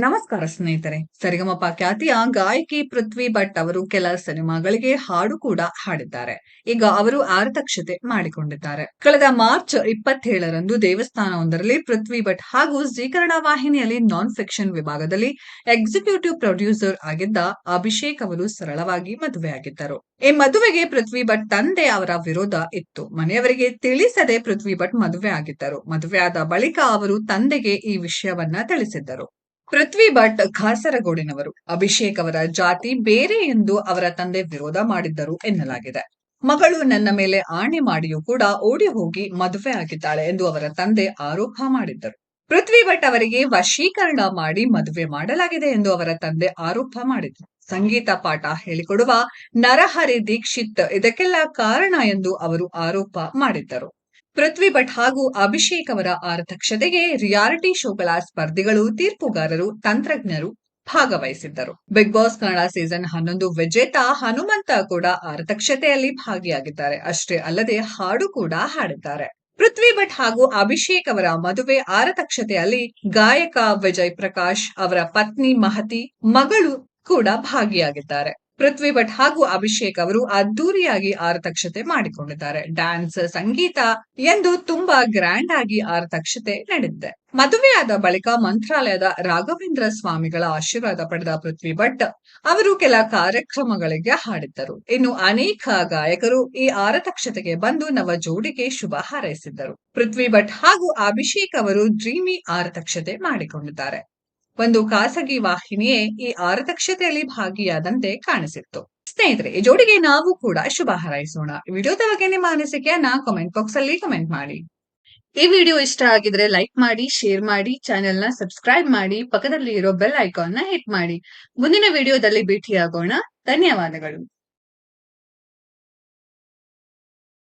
ನಮಸ್ಕಾರ ಸ್ನೇಹಿತರೆ. ಸರಿಗಮಪ ಖ್ಯಾತಿಯ ಗಾಯಕಿ ಪೃಥ್ವಿ ಭಟ್ ಅವರು ಕೆಲ ಸಿನಿಮಾಗಳಿಗೆ ಹಾಡು ಕೂಡ ಹಾಡಿದ್ದಾರೆ. ಈಗ ಅವರು ಆರತಕ್ಷತೆ ಮಾಡಿಕೊಂಡಿದ್ದಾರೆ. ಕಳೆದ ಮಾರ್ಚ್ ಇಪ್ಪತ್ತೇಳರಂದು ದೇವಸ್ಥಾನವೊಂದರಲ್ಲಿ ಪೃಥ್ವಿ ಭಟ್ ಹಾಗೂ ಜೀಕರಣ ವಾಹಿನಿಯಲ್ಲಿ ನಾನ್ ಫಿಕ್ಷನ್ ವಿಭಾಗದಲ್ಲಿ ಎಕ್ಸಿಕ್ಯೂಟಿವ್ ಪ್ರೊಡ್ಯೂಸರ್ ಆಗಿದ್ದ ಅಭಿಷೇಕ್ ಅವರು ಸರಳವಾಗಿ ಮದುವೆಯಾಗಿದ್ದರು. ಈ ಮದುವೆಗೆ ಪೃಥ್ವಿ ಭಟ್ ತಂದೆ ಅವರ ವಿರೋಧ ಇತ್ತು. ಮನೆಯವರಿಗೆ ತಿಳಿಸದೆ ಪೃಥ್ವಿ ಭಟ್ ಮದುವೆ ಆಗಿದ್ದರು ಮದುವೆಯಾದ ಬಳಿಕ ಅವರು ತಂದೆಗೆ ಈ ವಿಷಯವನ್ನ ತಿಳಿಸಿದ್ದರು. ಪೃಥ್ವಿ ಭಟ್ ಕಾಸರಗೋಡಿನವರು ಅಭಿಷೇಕ್ ಅವರ ಜಾತಿ ಬೇರೆ ಎಂದು ಅವರ ತಂದೆ ವಿರೋಧ ಮಾಡಿದ್ದರು ಎನ್ನಲಾಗಿದೆ. ಮಗಳು ನನ್ನ ಮೇಲೆ ಆಣೆ ಮಾಡಿಯೂ ಕೂಡ ಓಡಿ ಹೋಗಿ ಮದುವೆ ಆಗಿದ್ದಾಳೆ ಎಂದು ಅವರ ತಂದೆ ಆರೋಪ ಮಾಡಿದ್ದರು. ಪೃಥ್ವಿ ಭಟ್ ಅವರಿಗೆ ವಶೀಕರಣ ಮಾಡಿ ಮದುವೆ ಮಾಡಲಾಗಿದೆ ಎಂದು ಅವರ ತಂದೆ ಆರೋಪ ಮಾಡಿದರು. ಸಂಗೀತ ಪಾಠ ಹೇಳಿಕೊಡುವ ನರಹರಿ ದೀಕ್ಷಿತ್ ಇದಕ್ಕೆಲ್ಲ ಕಾರಣ ಎಂದು ಅವರು ಆರೋಪ ಮಾಡಿದ್ದರು. ಪೃಥ್ವಿ ಭಟ್ ಹಾಗೂ ಅಭಿಷೇಕ್ ಅವರ ಆರತಕ್ಷತೆಗೆ ರಿಯಾಲಿಟಿ ಶೋಗಳ ಸ್ಪರ್ಧಿಗಳು, ತೀರ್ಪುಗಾರರು, ತಂತ್ರಜ್ಞರು ಭಾಗವಹಿಸಿದ್ದರು. ಬಿಗ್ ಬಾಸ್ ಕನ್ನಡ ಸೀಸನ್ ಹನ್ನೊಂದು ವಿಜೇತ ಹನುಮಂತ ಕೂಡ ಆರತಕ್ಷತೆಯಲ್ಲಿ ಭಾಗಿಯಾಗಿದ್ದಾರೆ. ಅಷ್ಟೇ ಅಲ್ಲದೆ ಹಾಡು ಕೂಡ ಹಾಡಿದ್ದಾರೆ. ಪೃಥ್ವಿ ಭಟ್ ಹಾಗೂ ಅಭಿಷೇಕ್ ಅವರ ಮದುವೆ ಆರತಕ್ಷತೆಯಲ್ಲಿ ಗಾಯಕ ವಿಜಯ್ ಪ್ರಕಾಶ್ ಅವರ ಪತ್ನಿ ಮಹತಿ ಮಗಳು ಕೂಡ ಭಾಗಿಯಾಗಿದ್ದಾರೆ. ಪೃಥ್ವಿ ಭಟ್ ಹಾಗೂ ಅಭಿಷೇಕ್ ಅವರು ಅದ್ದೂರಿಯಾಗಿ ಆರತಕ್ಷತೆ ಮಾಡಿಕೊಂಡಿದ್ದಾರೆ. ಡ್ಯಾನ್ಸ್, ಸಂಗೀತ ಎಂದು ತುಂಬಾ ಗ್ರ್ಯಾಂಡ್ ಆಗಿ ಆರತಕ್ಷತೆ ನಡೆದಿದೆ. ಮದುವೆಯಾದ ಬಳಿಕ ಮಂತ್ರಾಲಯದ ರಾಘವೇಂದ್ರ ಸ್ವಾಮಿಗಳ ಆಶೀರ್ವಾದ ಪಡೆದ ಪೃಥ್ವಿ ಭಟ್ ಅವರು ಕೆಲ ಕಾರ್ಯಕ್ರಮಗಳಿಗೆ ಹಾಡಿದ್ದರು. ಇನ್ನು ಅನೇಕ ಗಾಯಕರು ಈ ಆರತಕ್ಷತೆಗೆ ಬಂದು ನವ ಜೋಡಿಗೆ ಶುಭ ಹಾರೈಸಿದ್ದರು. ಪೃಥ್ವಿ ಭಟ್ ಹಾಗೂ ಅಭಿಷೇಕ್ ಅವರು ಡ್ರೀಮಿ ಆರತಕ್ಷತೆ ಮಾಡಿಕೊಂಡಿದ್ದಾರೆ. ಒಂದು ಖಾಸಗಿ ವಾಹಿನಿಯೇ ಈ ಆರತಕ್ಷತೆಯಲ್ಲಿ ಭಾಗಿಯಾದಂತೆ ಕಾಣಿಸಿತ್ತು. ಸ್ನೇಹಿತರೆ, ಈ ಜೋಡಿಗೆ ನಾವು ಕೂಡ ಶುಭ ಹಾರೈಸೋಣ. ವಿಡಿಯೋದ ಬಗ್ಗೆ ನಿಮ್ಮ ಅನಿಸಿಕೆಯನ್ನ ಕಾಮೆಂಟ್ ಬಾಕ್ಸ್ ಅಲ್ಲಿ ಕಮೆಂಟ್ ಮಾಡಿ. ಈ ವಿಡಿಯೋ ಇಷ್ಟ ಆಗಿದ್ರೆ ಲೈಕ್ ಮಾಡಿ ಶೇರ್ ಮಾಡಿ ಚಾನೆಲ್ನ ಸಬ್ಸ್ಕ್ರೈಬ್ ಮಾಡಿ ಪಕ್ಕದಲ್ಲಿ ಇರೋ ಬೆಲ್ ಐಕಾನ್ನ ಹಿಟ್ ಮಾಡಿ. ಮುಂದಿನ ವಿಡಿಯೋದಲ್ಲಿ ಭೇಟಿಯಾಗೋಣ. ಧನ್ಯವಾದಗಳು.